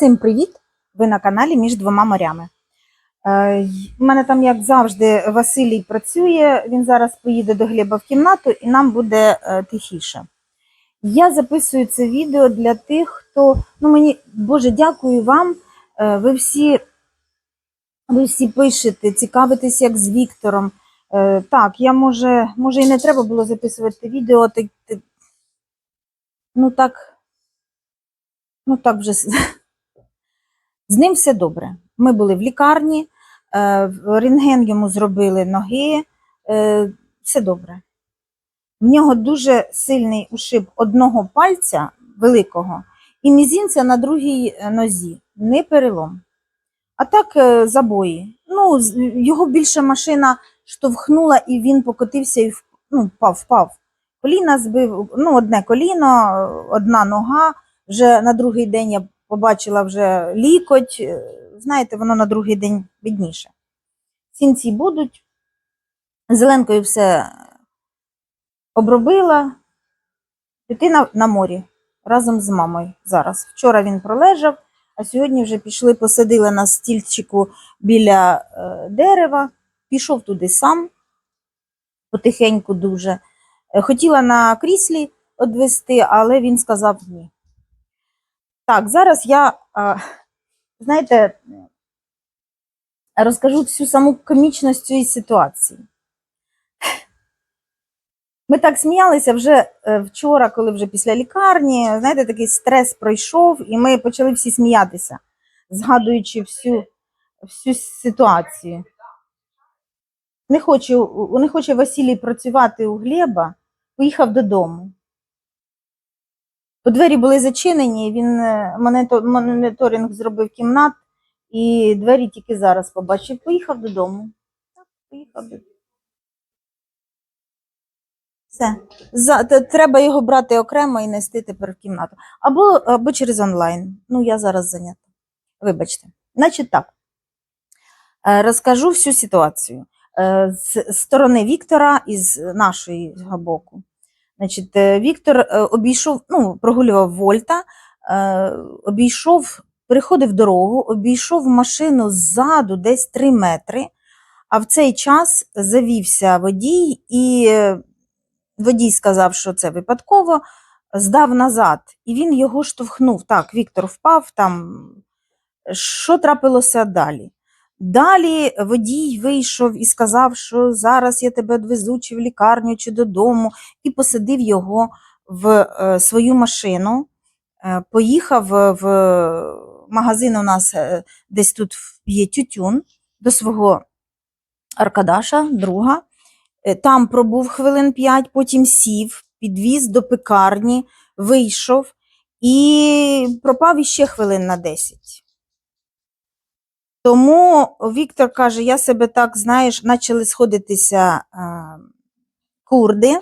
Всім привіт! Ви на каналі Між двома морями. Е, У мене там, як завжди, Василій працює. Він зараз поїде до Глеба в кімнату і нам буде е, тихіше. Я записую це відео для тих, хто. Ну, мені, Боже, дякую вам. Е, Ви всі, ви всі пишете, цікавитесь, як з Віктором. Так, я може, може і не треба було записувати відео. Так- ну так, ну так вже. З ним все добре. Ми були в лікарні, е, рентген йому зробили ноги, е, все добре. В нього дуже сильний ушиб одного пальця великого і мізинця на другій е, нозі, не перелом. А так забої. Ну, його більше машина штовхнула, і він покотився і ну, впав, впав. Коліна збив, ну, одне коліно, одна нога. Вже на другий день я побачила вже лікоть. е, Знаєте, воно на другий день видніше. Сінці будуть. Зеленкою все обробила. Дитина на морі разом з мамою зараз. Вчора він пролежав, а сьогодні вже пішли, посадили на стільчику біля е, дерева, пішов туди сам, потихеньку дуже. Е, Хотіла на кріслі одвести, але він сказав ні. Так, зараз я, знаєте, розкажу всю саму комічність цієї ситуації. Ми так сміялися вже е, вчора, коли вже після лікарні, знаєте, такий стрес пройшов, і ми почали всі сміятися, згадуючи всю, всю ситуацію. Не хоче, не хоче Василій працювати у Глеба, поїхав додому. Бо двері були зачинені, він е, моніторинг зробив кімнат, і двері тільки зараз побачив. Поїхав додому. Так, поїхав додому. Все. За, треба його брати окремо і нести тепер в кімнату. Або, або через онлайн. Ну, я зараз зайнята. Вибачте. Значить так. Е, Розкажу всю ситуацію. Е, З сторони Віктора і з нашого боку. Значить, е, Віктор е, обійшов, ну, прогулював Вольта, е, обійшов, переходив дорогу, обійшов машину ззаду десь 3 метри, а в цей час завівся водій, і водій сказав, що це випадково, здав назад, і він його штовхнув. Так, Віктор впав там. Що трапилося далі? Далі водій вийшов і сказав, що зараз я тебе відвезу чи в лікарню, чи додому, і посадив його в е, свою машину. Е, Поїхав в магазин у нас е, десь тут є тютюн до свого Аркадаша, друга. Там пробув хвилин 5, потім сів, підвіз до пекарні, вийшов і пропав іще хвилин на 10. Тому Віктор каже: я себе так, знаєш, почали сходитися е, курди.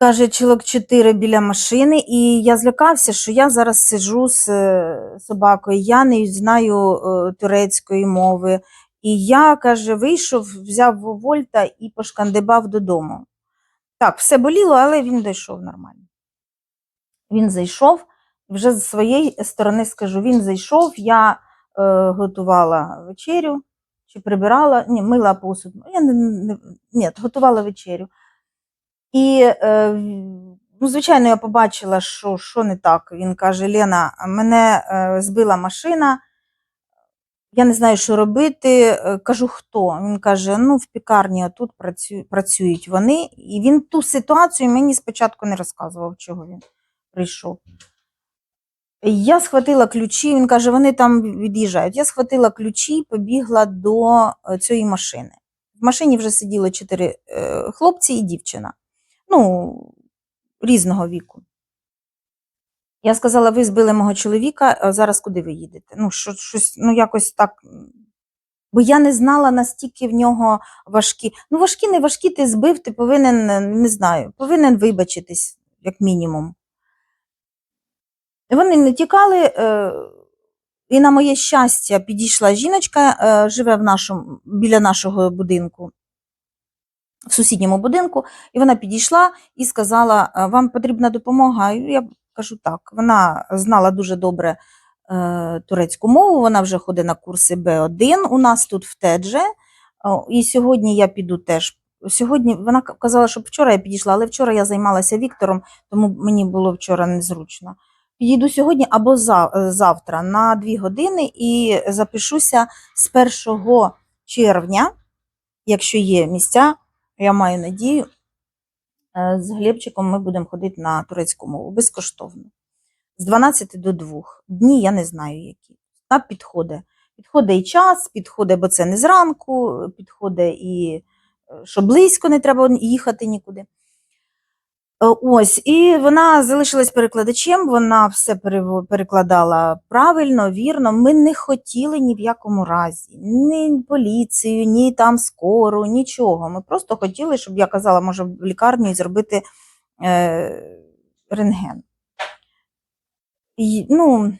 Каже, чоловік чотири біля машини, і я злякався, що я зараз сиджу з е, собакою, я не знаю е, турецької мови. І я, каже, вийшов, взяв Вольта і пошкандибав додому. Так, все боліло, але він дійшов нормально. Він зайшов, вже з своєї сторони скажу, він зайшов, я готувала вечерю чи прибирала, ні, мила посуд. Я не, не, ні, готувала вечерю. І, е, ну, звичайно, я побачила, що, що не так. Він каже: Лена, мене е, збила машина, я не знаю, що робити. Е, Кажу, хто? Він каже: ну, в пікарні тут працю, працюють вони. І він ту ситуацію мені спочатку не розказував, чого він прийшов. Я схватила ключі, він каже, вони там від'їжджають. Я схватила ключі, побігла до е, цієї машини. В машині вже сиділи чотири е, хлопці і дівчина. Ну, різного віку. Я сказала, ви збили мого чоловіка, а зараз куди ви їдете? Ну, що, щось, ну, якось так. Бо я не знала, настільки в нього важкі. Ну, важкі, не важкі, ти збив, ти повинен, е, не знаю, повинен вибачитись, як мінімум. Вони не тікали, е, і на моє щастя, підійшла жіночка, е, живе в нашому, біля нашого будинку, в сусідньому будинку, і вона підійшла і сказала: «Е, Вам потрібна допомога? Я кажу так. Вона знала дуже добре турецьку мову. Вона вже ходить на курси Б1 у нас тут в Тедже. І сьогодні я піду теж. Сьогодні вона казала, що вчора я підійшла, але вчора я займалася Віктором, тому мені було вчора незручно. Підійду сьогодні або е, завтра на 2 години і запишуся з 1 червня, якщо є місця, я маю надію, е, з Глебчиком ми будемо ходити на турецьку мову безкоштовно. З 12 до 2. Дні я не знаю які. Та підходить. Підходить і час, підходить, бо це не зранку, підходить і е, що близько не треба їхати нікуди. Е, Ось, і вона залишилась перекладачем, вона все перекладала правильно, вірно. Ми не хотіли ні в якому разі, ні поліцію, ні там скору, нічого. Ми просто хотіли, щоб я казала, може, в лікарню зробити е, рентген. І, ну,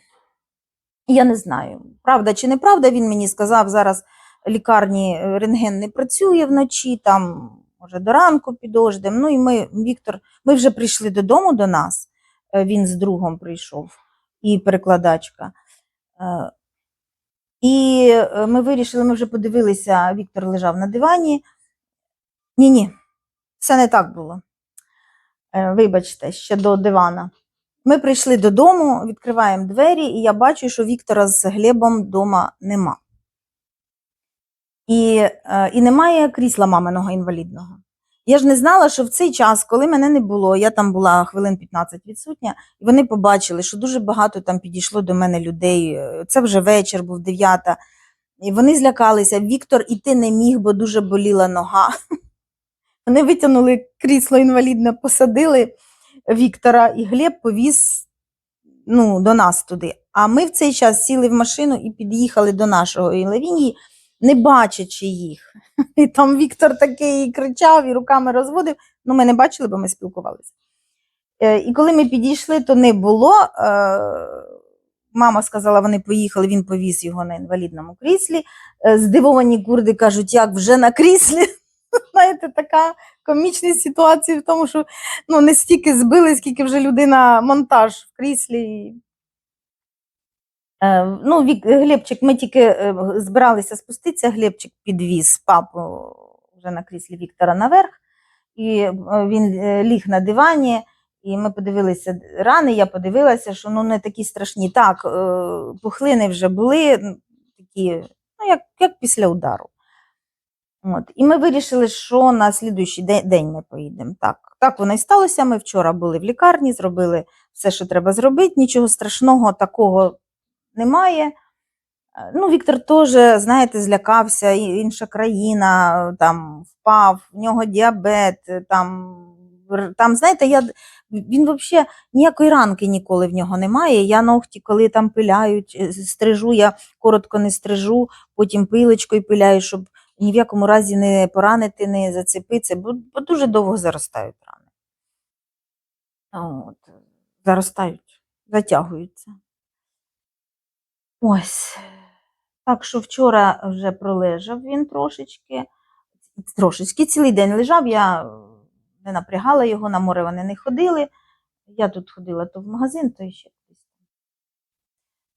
я не знаю, правда чи неправда, він мені сказав, зараз лікарні е, рентген не працює вночі, там, може, до ранку підождем. Ну і ми, Віктор, ми вже прийшли додому до нас, е, він з другом прийшов, і перекладачка. Е, І е, ми вирішили, ми вже подивилися, Віктор лежав на дивані. Ні-ні, все не так було. Вибачте, ще до дивана. Ми прийшли додому, відкриваємо двері, і я бачу, що Віктора з Глебом вдома нема. І, е, і немає крісла маминого інвалідного. Я ж не знала, що в цей час, коли мене не було, я там була хвилин 15 відсутня, і вони побачили, що дуже багато там підійшло до мене людей. Це вже вечір був, дев'ята. І вони злякалися. Віктор іти не міг, бо дуже боліла нога. Вони витягнули крісло інвалідне, посадили Віктора, і Глеб повіз ну, до нас туди. А ми в цей час сіли в машину і під'їхали до нашого Лавінії, не бачачи їх. І там Віктор такий кричав і руками розводив. Ну, ми не бачили, бо ми спілкувалися. Е, І коли ми підійшли, то не було. Е, Мама сказала, вони поїхали, він повіз його на інвалідному кріслі. Е, Здивовані курди кажуть, як вже на кріслі. Знаєте, така комічність ситуації в тому, що ну, не стільки збили, скільки вже людина монтаж в кріслі. Е, ну, Вік, Глебчик, ми тільки е, збиралися спуститися, Глебчик підвіз папу вже на кріслі Віктора наверх, і е, він ліг на дивані, і ми подивилися рани, я подивилася, що ну, не такі страшні. Так, пухлини вже були, такі, ну, як, як після удару. От. І ми вирішили, що на слідуючий день ми поїдемо. Так, так воно і сталося. Ми вчора були в лікарні, зробили все, що треба зробити. Нічого страшного такого немає. Е, Ну, Віктор теж, знаєте, злякався, інша країна, е, там впав, в нього діабет, е, там, там знаєте, я, він взагалі ніякої ранки ніколи в нього немає. Я ногті, коли там пиляють, стрижу, я коротко не стрижу, потім пилочкою пиляю, щоб ні в якому разі не поранити, не зацепитися, бо, бо дуже довго заростають рани. От, заростають, затягуються. Ось. Так що вчора вже пролежав він трошечки, трошечки цілий день лежав, я е, не напрягала його, на море вони не ходили. Я тут ходила то в магазин, то ще кудись.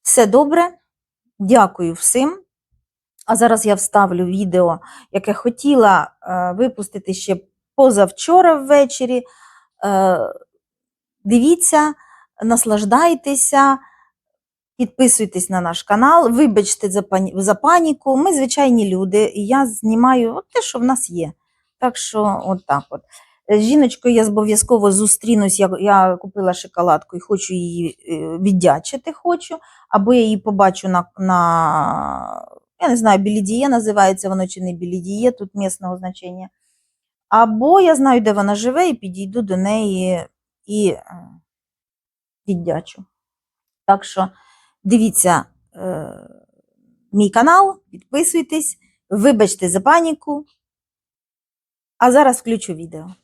Все добре. Дякую всім. А зараз я вставлю відео, яке хотіла е, випустити ще позавчора ввечері. Е, дивіться, наслаждайтеся, підписуйтесь на наш канал, вибачте за, пані, за паніку. Ми звичайні люди, і я знімаю от те, що в нас є. Так що, от так от. З жіночкою я обов'язково зустрінусь. Я, я купила шоколадку і хочу її е, віддячити. хочу, або я її побачу на, на я не знаю, білідіє називається воно чи не білідіє, тут місного значення. Або я знаю, де вона живе, і підійду до неї і е, віддячу. Так що дивіться е, мій канал, підписуйтесь, вибачте за паніку. А зараз включу відео.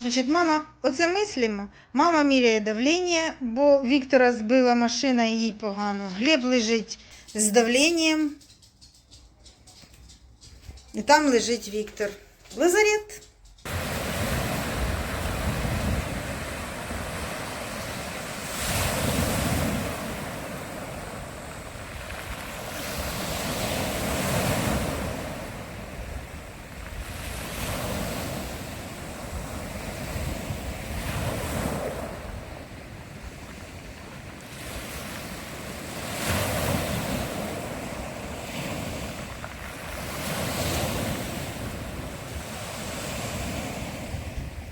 Значить, мама, оце мислимо. Мама міряє давлення, бо Віктора збила машина і їй погано. Глеб лежить з давленням. І там лежить Віктор. Лазарет.